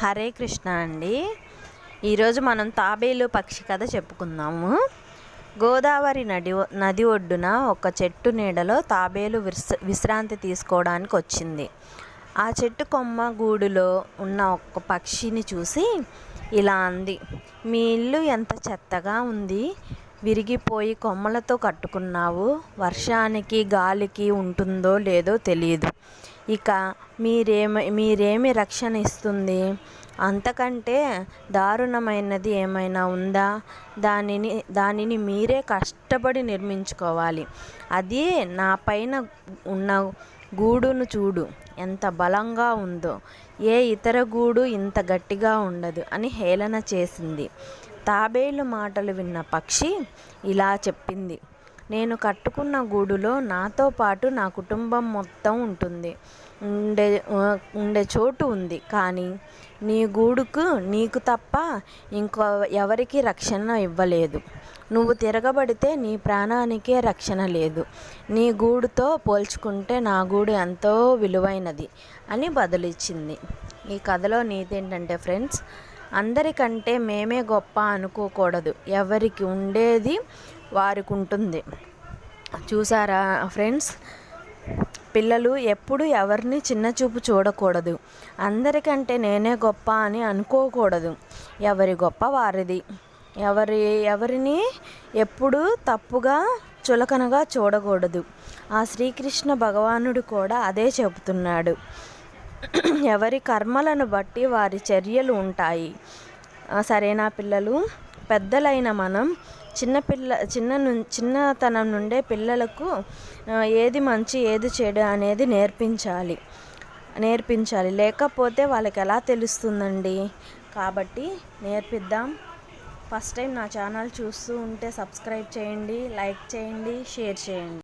హరే కృష్ణ అండి. ఈరోజు మనం తాబేలు పక్షి కథ చెప్పుకుందాము. గోదావరి నది నది ఒడ్డున ఒక చెట్టు నీడలో తాబేలు విశ్ర విశ్రాంతి తీసుకోవడానికి వచ్చింది. ఆ చెట్టు కొమ్మ గూడులో ఉన్న ఒక పక్షిని చూసి ఇలా అంది మీ ఇల్లు ఎంత చెత్తగా ఉంది. విరిగిపోయి కొమ్మలతో కట్టుకున్నావు. వర్షానికి గాలికి ఉంటుందో లేదో తెలియదు ఇక మీరేమి మీరేమి రక్షణ ఇస్తుంది? అంతకంటే దారుణమైనది ఏమైనా ఉందా? దానిని దానిని మీరే కష్టపడి నిర్మించుకోవాలి. అది నా పైన ఉన్న గూడును చూడు ఎంత బలంగా ఉందో. ఏ ఇతర గూడు ఇంత గట్టిగా ఉండదు అని హేళన చేసింది. తాబేలు మాటలు విన్న పక్షి ఇలా చెప్పింది. నేను కట్టుకున్న గూడులో నాతో పాటు నా కుటుంబం మొత్తం ఉంటుంది. ఉండే ఉండే చోటు ఉంది. కానీ నీ గూడుకు నీకు తప్ప ఇంకో ఎవరికి రక్షణ ఇవ్వలేదు. నువ్వు తిరగబడితే నీ ప్రాణానికే రక్షణ లేదు. నీ గూడుతో పోల్చుకుంటే నా గూడు ఎంతో విలువైనది అని బదులిచ్చింది. ఈ కథలో నీతి ఏంటంటే ఫ్రెండ్స్ అందరికంటే మేమే గొప్ప అనుకోకూడదు. ఎవరికి ఉండేది వారికి ఉంటుంది చూసారా ఫ్రెండ్స్? పిల్లలు ఎప్పుడు ఎవరిని చిన్న చూపు చూడకూడదు. అందరికంటే నేనే గొప్ప అని అనుకోకూడదు. ఎవరి గొప్ప వారిది. ఎవరి ఎవరిని ఎప్పుడు తప్పుగా చులకనగా చూడకూడదు. ఆ శ్రీకృష్ణ భగవానుడు కూడా అదే చెబుతున్నాడు. ఎవరి కర్మలను బట్టి వారి చర్యలు ఉంటాయి. సరేనా పిల్లలు? పెద్దలైన మనం చిన్నపిల్ల చిన్న ను చిన్నతనం నుండే పిల్లలకు ఏది మంచి ఏది చెడు అనేది నేర్పించాలి. నేర్పించాలి. లేకపోతే వాళ్ళకి ఎలా తెలుస్తుందండి? కాబట్టి నేర్పిద్దాం. ఫస్ట్ టైం నా ఛానల్ చూస్తూ ఉంటే సబ్స్క్రైబ్ చేయండి లైక్ చేయండి షేర్ చేయండి.